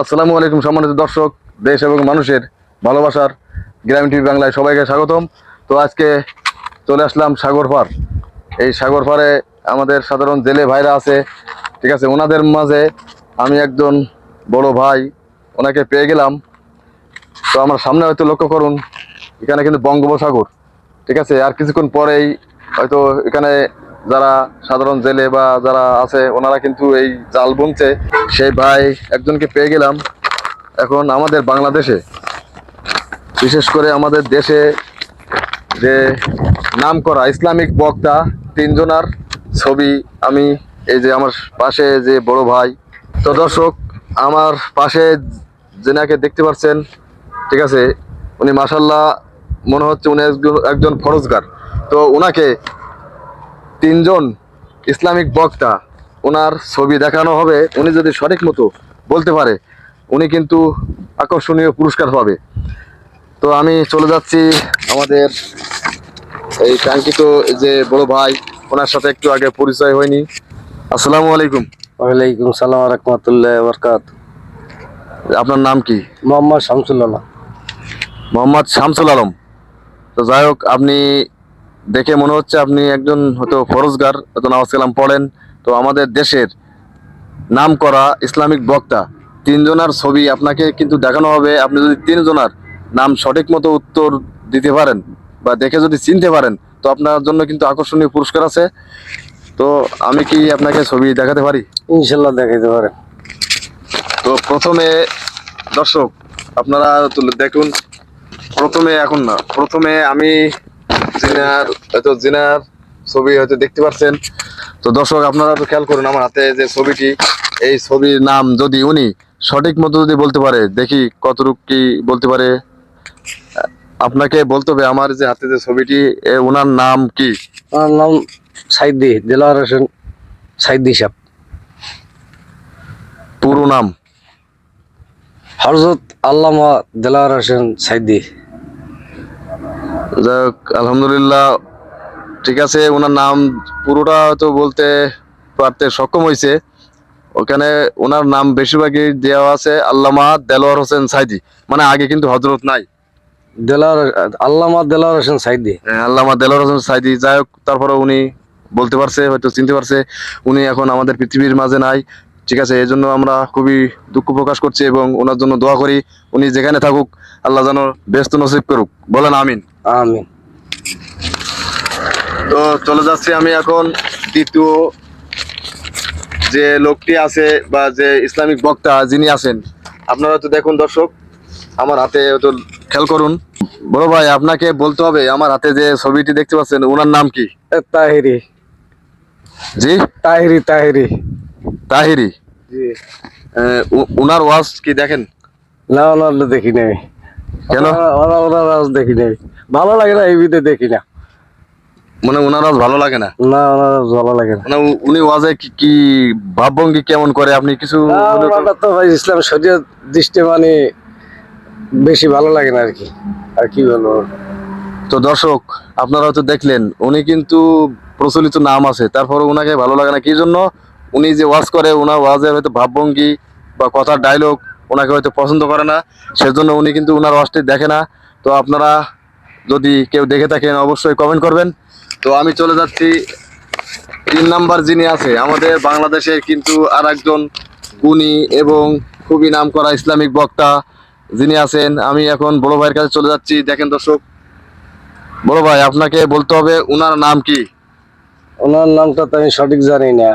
আসসালামু আলাইকুম সম্মানিত দর্শক, দেশ এবং মানুষের ভালোবাসার গ্রামীণ টিভি বাংলায় সবাইকে স্বাগতম। তো আজকে চলে আসলাম সাগর পার। এই সাগর পারে আমাদের সাধারণ জেলে ভাইরা আছে, ঠিক আছে? ওনাদের মাঝে আমি একজন বড় ভাই, ওনাকে পেয়ে গেলাম। তো আমার সামনে হয়তো লক্ষ্য করুন, এখানে কিন্তু বঙ্গোপসাগর, ঠিক আছে? আর কিছুক্ষণ পরেই হয়তো এখানে যারা সাধারণ জেলে বা যারা আছে, ওনারা কিন্তু এই জাল বুনছে। সেই ভাই একজনকে পেয়ে গেলাম এখন আমাদের বাংলাদেশে। বিশেষ করে আমাদের দেশে যে নাম করা ইসলামিক বক্তা তিনজনার ছবি আমি, এই যে আমার পাশে যে বড় ভাই। তো দর্শক, আমার পাশে যেনাকে দেখতে পাচ্ছেন, ঠিক আছে, উনি মাসাল্লাহ মনে হচ্ছে উনি একজন- ফরজগার। তো ওনাকে তিনজন ইসলামিক বক্তা ওনার ছবি দেখানো হবে উনি যদি সঠিক মতো বলতে পারে উনি কিন্তু আকর্ষণীয় পুরস্কার পাবে। তো আমি চলে যাচ্ছি আমাদের এই কাঙ্ক্ষিত যে বড় ভাই ওনার সাথে একটু আগে পরিচয় হয়নি। আসসালামু আলাইকুম। ওয়ালাইকুম সালাম রহমতুল্লাহ বরকাত আপনার নাম কি? মোহাম্মদ শামসুল্লাহ মোহাম্মদ শামসুল আলম। তো যাই হোক আপনি দেখে মনে হচ্ছে আপনি একজন হয়তো ফরজগার হয়তো নামাজ কালাম পড়েন। তো আমাদের দেশের নাম করা ইসলামিক বক্তা তিনজনার ছবি আপনাকে কিন্তু দেখানো হবে। আপনি যদি তিনজনার নাম সঠিক মতো উত্তর দিতে পারেন বা দেখে যদি চিনতে পারেন তো আপনার জন্য কিন্তু আকর্ষণীয় পুরস্কার আছে। তো আমি কি আপনাকে ছবি দেখাতে পারি? ইনশাল্লাহ দেখাইতে পারেন। তো প্রথমে দর্শক আপনারা দেখুন। প্রথমে এখন না প্রথমে আমি জিনার হয়তো জিনার ছবি হয়তো দেখতে পাচ্ছেন তো দর্শক আপনারা তো খেয়াল করুন আমার হাতে যে ছবিটি এই ছবির নাম যদি উনি সঠিক মতো যদি বলতে পারে দেখি কতটুক কি বলতে পারে। আপনাকে বলতে হবে আমার যে হাতে যে ছবিটি ওনার নাম কি? আমার নাম সাইদি দিলার হোসেন সাইদি সাহেব। পুরো নাম? হরজত আল্লামা দিলার হোসেন সাইদি। যাই হোক আলহামদুলিল্লাহ ঠিক আছে ওনার নাম পুরোটা হয়তো বলতে পারতে সক্ষম হয়েছে ওখানে ওনার নাম বেশিরভাগই দেওয়া আছে আল্লামা দেলোয়ার হোসেন সাইদি। মানে আগে কিন্তু হজরত নাই। দিলার আল্লামা দিলার হোসেন সাইদি। হ্যাঁ, আল্লামা হোসেন সাইদি। যাই হোক তারপরে উনি বলতে পারছে হয়তো চিনতে পারছে উনি এখন আমাদের পৃথিবীর মাঝে নাই। ঠিক আছে এই জন্য আমরা খুবই দুঃখ প্রকাশ করছি এবং ওনার জন্য দোয়া করি। উনি যেখানে থাকুক আল্লাহ যেন ব্যস্ত নসিব করুক। বলেন আমিন। আমিন। তো চলে যাচ্ছি আমি এখন দ্বিতীয় যে লোকটি আছে বা যে ইসলামিক বক্তা যিনি আছেন আপনারা তো দেখুন দর্শক আমার হাতে তো খেয়াল করুন। বড় ভাই আপনাকে বলতে হবে আমার হাতে যে ছবিটি দেখতে পাচ্ছেন ওনার নাম কি? তাহিরি। জি? তাহিরি তাহিরি। তাহিরি? জি। উনার ওয়াজ কি দেখেন? না ওনার দেখি নাই কেন? ওরা- ওরা ওনার দেখি নাই। ভালো লাগে না এই ভিডিও দেখি না। মানে ওনার ভালো লাগে না? না ওনার ভালো লাগে না। মানে উনি ওয়াজে কি কি ভাবভঙ্গি কেমন করে? আপনি কিছু তো- ভাই ইসলাম দৃষ্টি মানে বেশি ভালো লাগে না আর কি। আর কি বলব? তো দর্শক আপনারা হয়তো দেখলেন উনি কিন্তু প্রচলিত নাম আছে তারপরে ওনাকে ভালো লাগে না। কি জন্য? উনি যে ওয়াজ করে ওনার ওয়াজের হয়তো ভাবভঙ্গি বা কথার ডায়লগ ওনাকে হয়তো পছন্দ করে না সেজন্য উনি কিন্তু ওনার ওয়াজটি দেখে না। তো আপনারা যদি কেউ দেখে থাকেন অবশ্যই কমেন্ট করবেন। তো আমি চলে যাচ্ছি। তিন নাম্বার যিনি আছে আমাদের বাংলাদেশের কিন্তু আর একজন গুণী এবং খুবই নাম করা ইসলামিক বক্তা যিনি আছেন। আমি এখন বড় ভাইয়ের কাছে চলে যাচ্ছি। দেখেন দর্শক বড় ভাই আপনাকে বলতে হবে ওনার নাম কি? ওনার নামটা তো আমি সঠিক জানি না।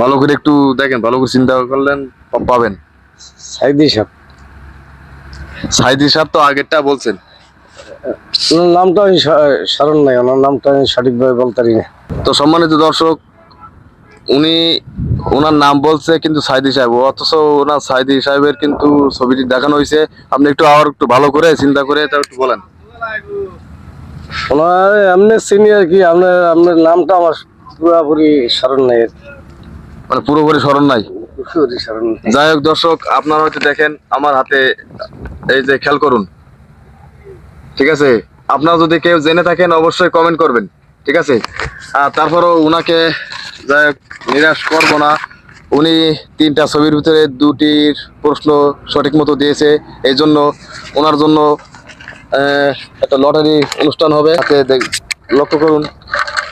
ভালো করে একটু দেখেন ভালো করে চিন্তা করলেন পাবেন। সাইদি সাহেব। সাইদি সাহেব তো আগেরটা বলছেন। ওনার নামটা আমি স্মরণ নাই ওনার নামটা আমি সঠিকভাবে বলতে পারি না। তো সম্মানিত দর্শক উনি ওনার নাম বলছে কিন্তু সাইদি সাহেব অথচ ওনার সাইদি সাহেবের কিন্তু ছবিটি দেখানো হয়েছে। আপনি একটু আর একটু ভালো করে চিন্তা করে তা একটু বলেন। ওনার এমনি সিনিয়র কি আপনার আপনার নামটা আমার পুরোপুরি স্মরণ নাই। মানে পুরোপুরি স্মরণ নাই? যাই হোক, দর্শক, আপনারা হয়তো দেখেন, আমার হাতে এই যে খেয়াল করুন। ঠিক আছে? আপনারা যদি কেউ জেনে থাকেন, অবশ্যই কমেন্ট করবেন। ঠিক আছে? আর তারপরও ওনাকে যাই হোক, নিরাশ করব না। উনি তিনটা ছবির ভিতরে দুটির প্রশ্ন সঠিক মতো দিয়েছে। এই জন্য ওনার জন্য একটা লটারি অনুষ্ঠান হবে। দেখ- লক্ষ্য করুন,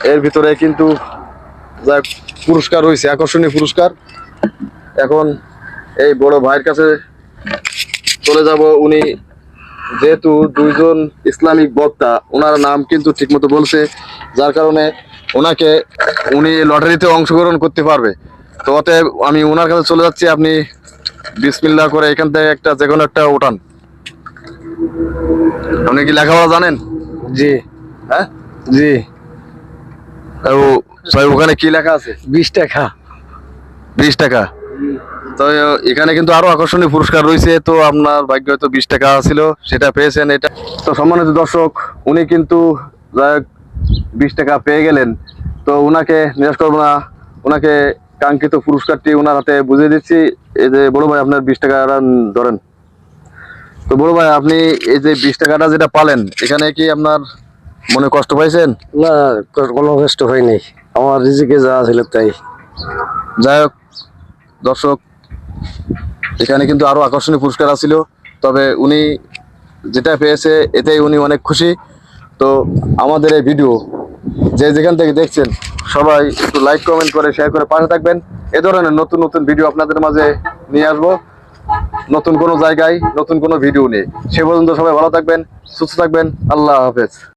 এর ভিতরে কিন্তু যা পুরস্কার রয়েছে, আকর্ষণীয় পুরস্কার। এখন এই বড় ভাইয়ের কাছে চলে যাব। উনি যেহেতু দুইজন ইসলামিক বক্তা ওনার নাম কিন্তু ঠিকমতো বলছে যার কারণে ওনাকে উনি লটারিতে অংশগ্রহণ করতে পারবে। তো অতএব আমি ওনার কাছে চলে যাচ্ছি। আপনি বিসমিল্লাহ করে এখান থেকে একটা যে কোনো একটা ওঠান। আপনি কি লেখাপড়া জানেন? জি। হ্যাঁ? জি। ও ওখানে কি লেখা আছে? বিশ টাকা। বিশ টাকা। তো এখানে কিন্তু আরও আকর্ষণীয় পুরস্কার রয়েছে। তো আপনার ভাগ্য হয়তো বিশ টাকা ছিল, সেটা পেয়েছেন এটা। তো সম্মানিত দর্শক, উনি কিন্তু বিশ টাকা পেয়ে গেলেন। তো ওনাকে নিরাশ করব না ওনাকে কাঙ্ক্ষিত পুরস্কারটি ওনার হাতে বুঝিয়ে দিচ্ছি। এই যে বড় ভাই, আপনার বিশ টাকা ধরেন। তো বড় ভাই, আপনি এই যে বিশ টাকাটা যেটা পালেন, এখানে কি আপনার মনে কষ্ট পাইছেন? না, কোনো কষ্ট হয়নি। আমার রিজিকে যা ছিল তাই। যাই হোক, দর্শক, এখানে কিন্তু আরও আকর্ষণীয় পুরস্কার আছিল তবে উনি যেটা পেয়েছে, এতেই উনি অনেক খুশি। তো আমাদের এই ভিডিও, যে যেখান থেকে দেখছেন, সবাই একটু লাইক কমেন্ট করে শেয়ার করে পাশে থাকবেন। এ ধরনের নতুন নতুন ভিডিও আপনাদের মাঝে নিয়ে আসব। নতুন কোনো জায়গায়, নতুন কোনো ভিডিও নিয়ে। সে পর্যন্ত সবাই ভালো থাকবেন, সুস্থ থাকবেন। আল্লাহ হাফেজ।